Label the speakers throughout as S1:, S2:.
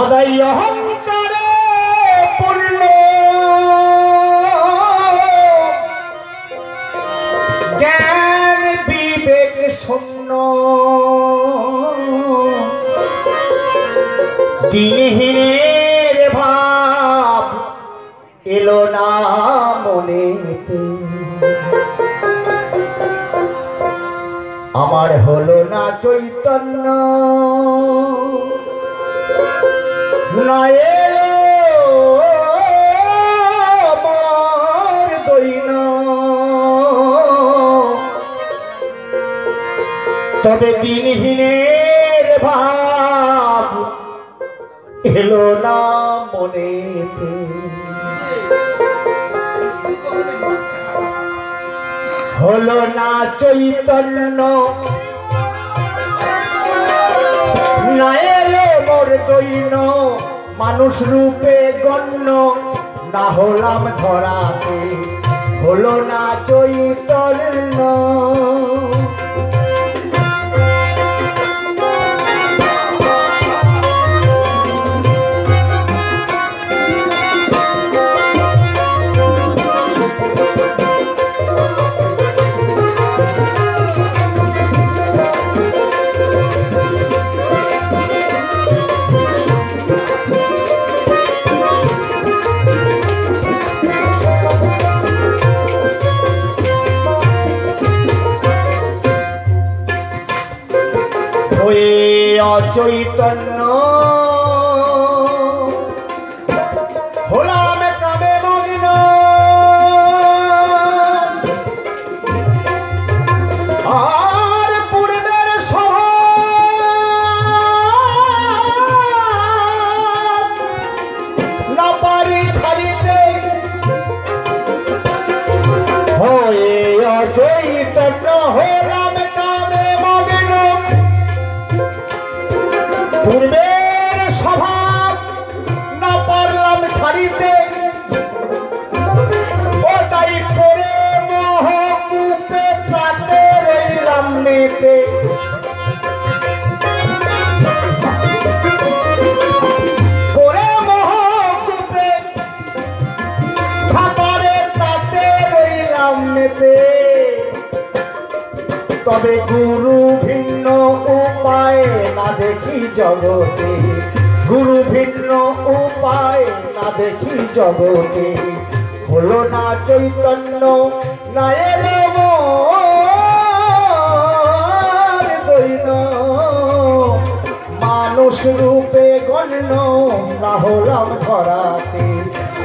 S1: সদাই অহংকারে পূর্ণ। জ্ঞান বিবেক শূন্য। দিনহীনের ভাব এলো না মনেতে। আমার হলো না চৈতন্য। তবে দিনহীনের ভাব এলো না মনেতে হলো না চৈতন্য না এলো মোর দৈন মানুষ রূপে গণ্য না হলাম ধরাতে হলো না চৈতন্য। অচৈতন্য তবে গুরু ভিন্ন উপায় না দেখি জগতে। গুরু ভিন্ন উপায় না দেখি জগতে। হলো না চৈতন্য, না এলো মানুষ রূপে গণ্য, না হলাম ধরাতে।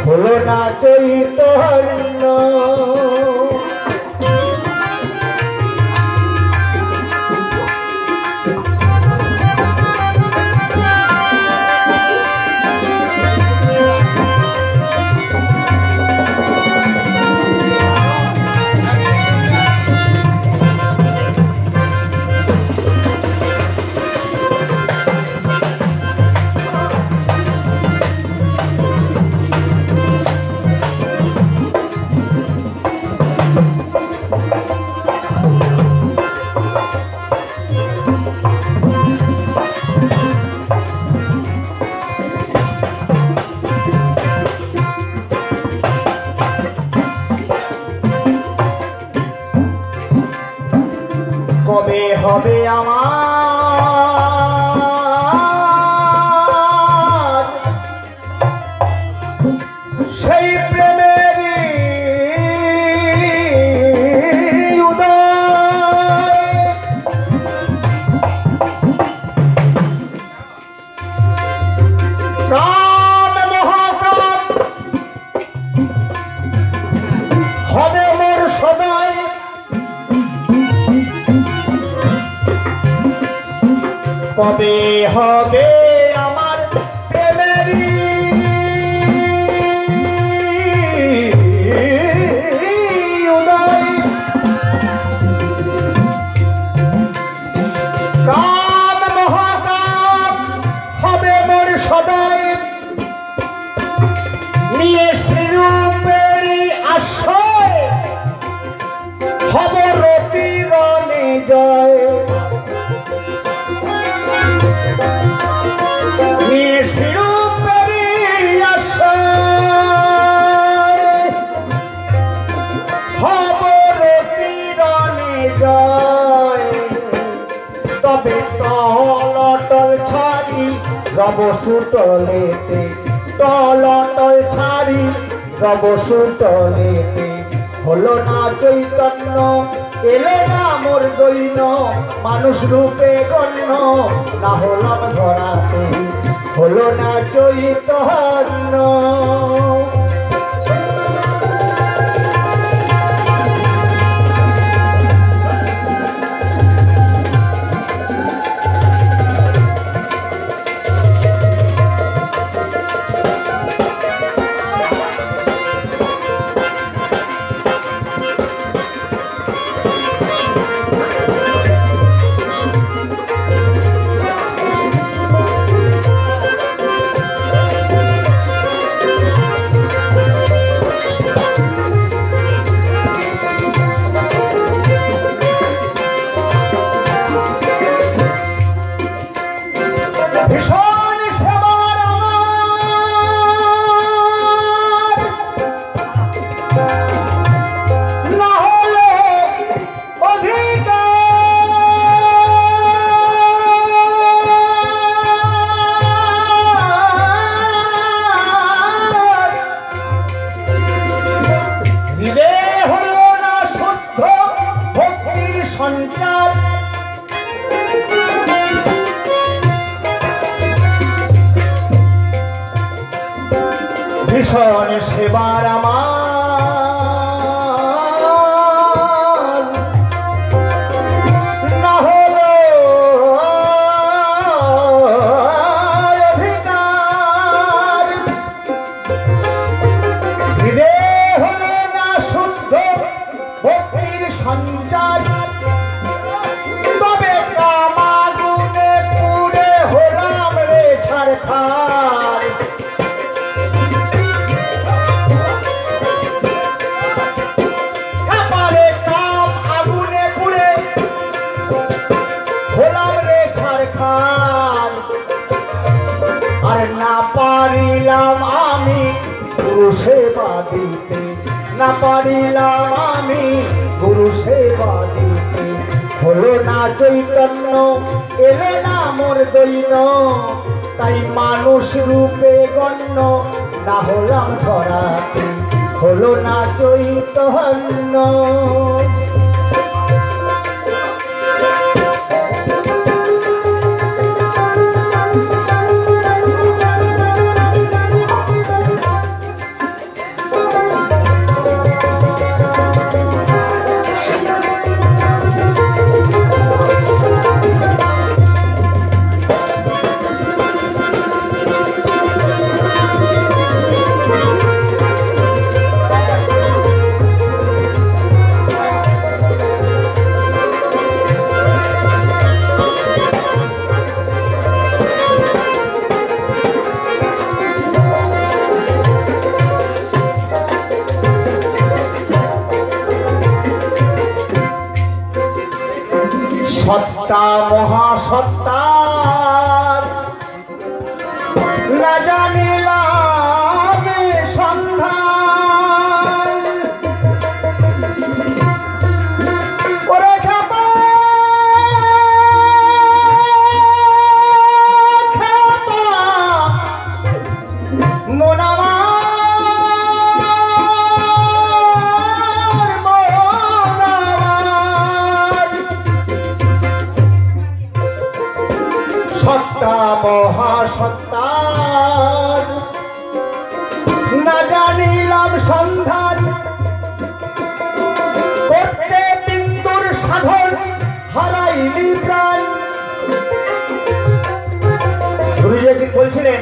S1: হলো না চৈতন্য। হবে আমার কবে হবে? রব সুতলেতে টল টল ছাড়ি। রবসুতলেতে হলো না চৈতন্য, এলো না মোর দৈন মানুষ রূপে গণ্য, না হলাম ধরাতে, হলো না চৈতন্য। পারিলাম আমি গুরু সেবা দিতে। হলো না চৈতন্য, এলে না মোর দৈন। তাই মানুষ রূপে গণ্য না হলাম ধরাতে। হলো না চৈতন্য। সত্তা মহাসত্তা না জানিলাম সাধন হারাইলি প্রাণ। গুরুজি একদিন বলছিলেন?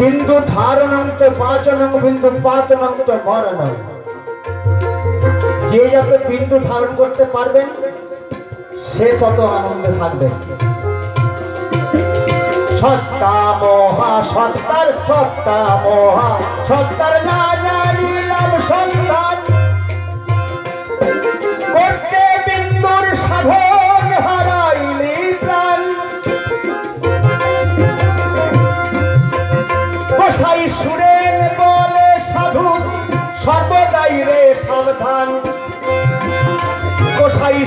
S1: বিন্দু ধারণং তো পাচনং বিন্দু পাতনং তো মরণং। যে যত বিন্দু ধারণ করতে পারবেন, সে তত আনন্দে থাকবে সত্তা মহা, সত্তার, সত্তা মহা, সত্তার না জানিলাম সন্তান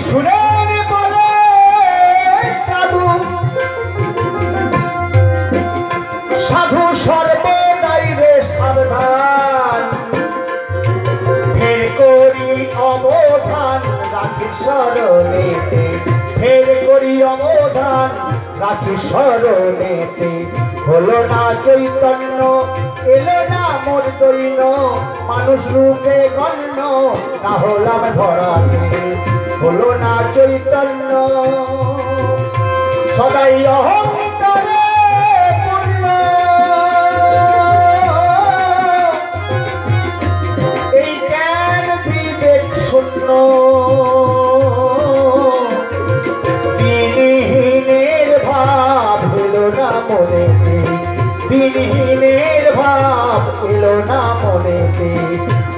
S1: শুনে রাখি স্মরণেতে হলো না চৈতন্য, এলো না মোর দৈন মানুষ রূপে গণ্য না হলাম ধরাতে হলো না চৈতন্য। সদাই অহংকারে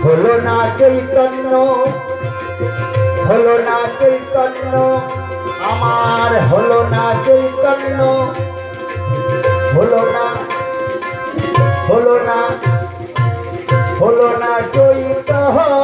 S1: হলো না চৈতন্য, হলো না চৈতন্য, আমার হলো না চৈতন্য। হলো না হলো না হলো না চৈতন্য।